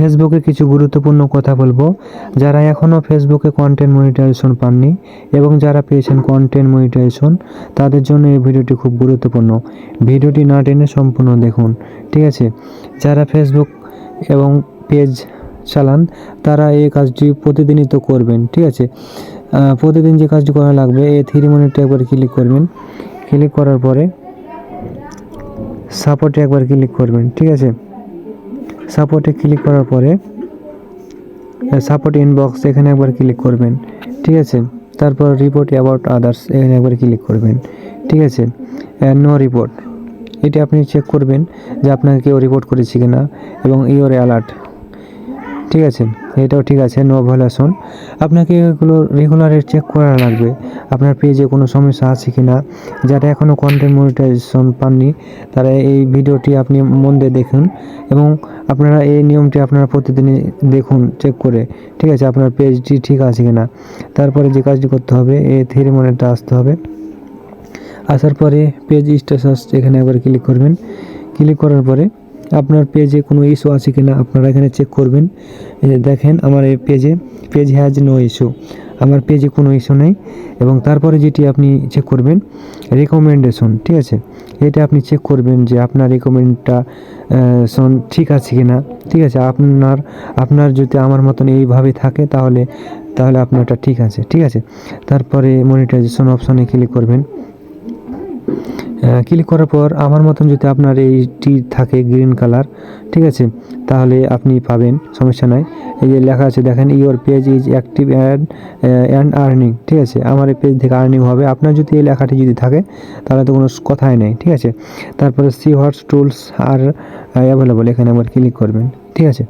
ফেসবুকে কিছু গুরুত্বপূর্ণ কথা বলব। যারা এখনও ফেসবুকে কন্টেন্ট মনিটাইজেশন পাননি এবং যারা পেয়েছেন কন্টেন্ট মনিটাইজেশন তাদের জন্য এই ভিডিওটি খুব গুরুত্বপূর্ণ। ভিডিওটি না টেনে সম্পূর্ণ দেখুন, ঠিক আছে? যারা ফেসবুক এবং পেজ চালান, তারা এই কাজটি প্রতিদিনই তো করবেন, ঠিক আছে? প্রতিদিন যে কাজটি করা লাগবে, এই থ্রি মিনিটে একবার ক্লিক করবেন। ক্লিক করার পরে সাপোর্টে একবার ক্লিক করবেন, ঠিক আছে? সাপোর্টে ক্লিক করার পরে সাপোর্ট ইনবক্স এখানে একবার ক্লিক করবেন, ঠিক আছে? তারপর রিপোর্ট অ্যাবাউট আদার্স এখানে একবার ক্লিক করবেন, ঠিক আছে? নো রিপোর্ট এটি আপনি চেক করবেন যে আপনাকে কেউ রিপোর্ট করেছে কি না এবং ইওর অ্যালার্ট ঠিক আছে? এটাও ঠিক আছে নো ভ্যালুয়েশন আপনাকে এগুলো রেগুলারে চেক করা লাগবে, আপনার পেজে কোনো সমস্যা আছে কি না যারা এখনও কন্টেন্ট মনিটাইজেশন পাননি, তারা এই ভিডিওটি আপনি মন দিয়ে দেখুন এবং আপনারা এই নিয়মটি আপনারা প্রতিদিনই দেখুন চেক করে, ঠিক আছে? আপনার পেজটি ঠিক আছে কি না তারপরে যে কাজটি করতে হবে এই থ্রি মনিটা আসতে হবে। আসার পরে পেজ স্ট্যাটাস এখানে একবার ক্লিক করবেন। ক্লিক করার পরে আপনার পেজে কোনো ইস্যু আছে কিনা আপনারা এখানে চেক করবেন। দেখেন, আমার এই পেজে পেজ হ্যাজ নো ইস্যু আমার পেজে কোনো ইস্যু নেই। এবং তারপরে যেটি আপনি চেক করবেন রেকমেন্ডেশন ঠিক আছে? এটা আপনি চেক করবেন যে আপনার রেকমেন্ডটা সন ঠিক আছে কি না ঠিক আছে, আপনার আপনার যদি আমার মতন এইভাবে থাকে তাহলে তাহলে আপনারটা ঠিক আছে। ঠিক আছে? তারপরে মনিটাইজেশন অপশনে ক্লিক করবেন। ক্লিক করার পর আমার মতন যদি আপনার এইটি থাকে গ্রিন কালার ঠিক আছে? তাহলে আপনি পাবেন, সমস্যা নাই। এই যে লেখা আছে, দেখেন your page is active and and earning ঠিক আছে? আমার এই পেজ থেকে আর্নিং হবে। আপনার যদি এই লেখাটি যদি থাকে, তাহলে তো কোনো কথাই নেই, ঠিক আছে? তারপরে see what's tools are available এখানে একবার ক্লিক করবেন, ঠিক আছে?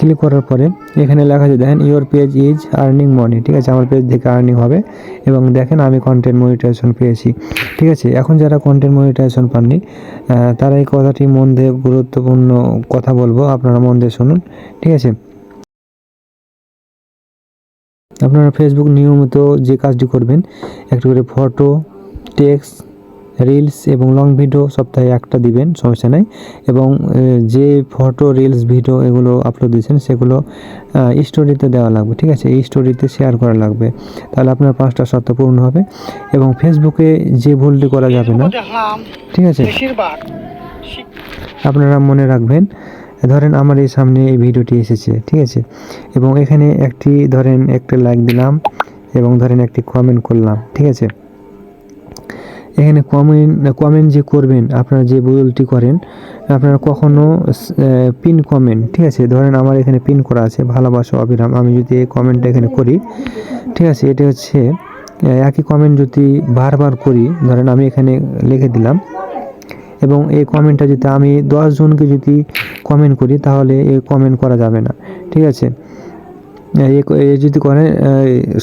ক্লিক করার পরে এখানে লেখা আছে, দেখেন your page is earning money ঠিক আছে, আমার পেজ থেকে আর্নিং হবে এবং দেখেন, আমি কন্টেন্ট মনিটাইজেশন পেয়েছি। ঠিক আছে, এখন যারা কন্টেন্ট মনিটাইজেশন পাননি তারা এই কথাটি মন দিয়ে গুরুত্বপূর্ণ কথা বলব, আপনারা মন দিয়ে শুনুন। ঠিক আছে? আপনারা ফেসবুক নিয়মিত যে কাজটি করবেন, একটু করে ফটো টেক্সট রিলস এবং লং ভিডিও সপ্তাহে একটা দিবেন, সমস্যা নাই। এবং যে ফটো রিলস ভিডিও এগুলো আপলোড দিয়েছেন, সেগুলো স্টোরিতে দেওয়া লাগবে, ঠিক আছে? এই স্টোরিতে শেয়ার করা লাগবে। তাহলে আপনার পাঁচটা শর্ত পূর্ণ হবে এবং ফেসবুকে যে ভুলটি করা যাবে না, ঠিক আছে? আপনারা মনে রাখবেন, ধরেন আমার এই সামনে এই ভিডিওটি এসেছে, ঠিক আছে? এবং এখানে একটি, ধরেন একটা লাইক দিলাম এবং ধরেন একটি কমেন্ট করলাম, ঠিক আছে? এখানে কমেন্ট কমেন্ট যে করবেন, আপনারা যে ভুলটি করেন, আপনারা কখনো পিন কমেন্ট ঠিক আছে? ধরেন আমার এখানে পিন করা আছে, ভালোবাসা অবিরাম, আমি যদি এই কমেন্টটা এখানে করি, ঠিক আছে? এটা হচ্ছে একই কমেন্ট যদি বারবার করি, ধরেন আমি এখানে লিখে দিলাম, এবং এই কমেন্টটা যদি আমি দশ জনকে যদি কমেন্ট করি, তাহলে এই কমেন্ট করা যাবে না, ঠিক আছে? এই যদি করেন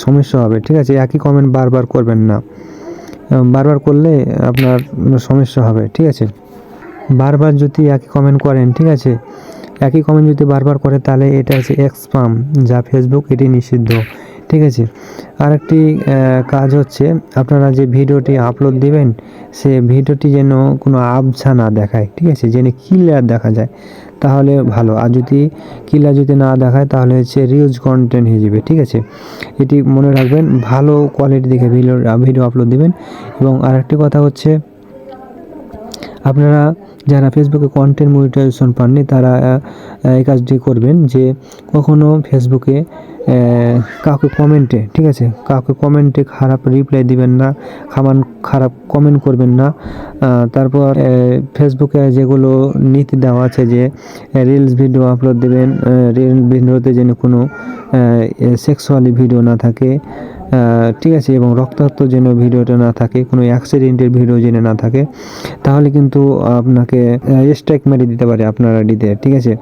সমস্যা হবে, ঠিক আছে? একই কমেন্ট বারবার করবেন না। বারবার করলে আপনার সমস্যা হবে, ঠিক আছে? বারবার যদি একই কমেন্ট করেন, ঠিক আছে? একই কমেন্ট যদি বারবার করে, তাহলে এটা হচ্ছে এক্সপাম যা ফেসবুক এটি নিষিদ্ধ, ঠিক আছে? আরেকটি কাজ হচ্ছে আপনারা যে ভিডিওটি আপলোড দিবেন, সে ভিডিওটি যেন কোনো আবছা না দেখায়, ঠিক আছে? যেন ক্লিয়ার দেখা যায়। তাহলে ভালো। আর যদি কিলা যদি না দেখায়, তাহলে হচ্ছে রিউজ কন্টেন্ট হয়ে যাবে, ঠিক আছে? এটি মনে রাখবেন, ভালো কোয়ালিটি দেখে ভিডিও ভিডিও আপলোড দেবেন। এবং আরেকটি কথা হচ্ছে আপনারা যারা ফেসবুকে কন্টেন্ট মনিটাইজেশন পাননি, তারা এই কাজটি করবেন যে কখনো ফেসবুকে কাউকে কমেন্টে ঠিক আছে? কাউকে কমেন্টে খারাপ রিপ্লাই দিবেন না, খামান, খারাপ কমেন্ট করবেন না। তারপর ফেসবুকে যেগুলো নীতি দেওয়া আছে যে রিলস ভিডিও আপলোড দেবেন রিল ভিডিওতে যেন কোনো সেক্সুয়ালি ভিডিও না থাকে ঠিক আছে, এবং রক্তাক্ত যেন ভিডিওটা না থাকে, কোনো অ্যাক্সিডেন্টের ভিডিও যেন না থাকে, তাহলে কিন্তু আপনাকে স্ট্রাইক মেরে দিতে পারে আপনার আইডিতে, ঠিক আছে?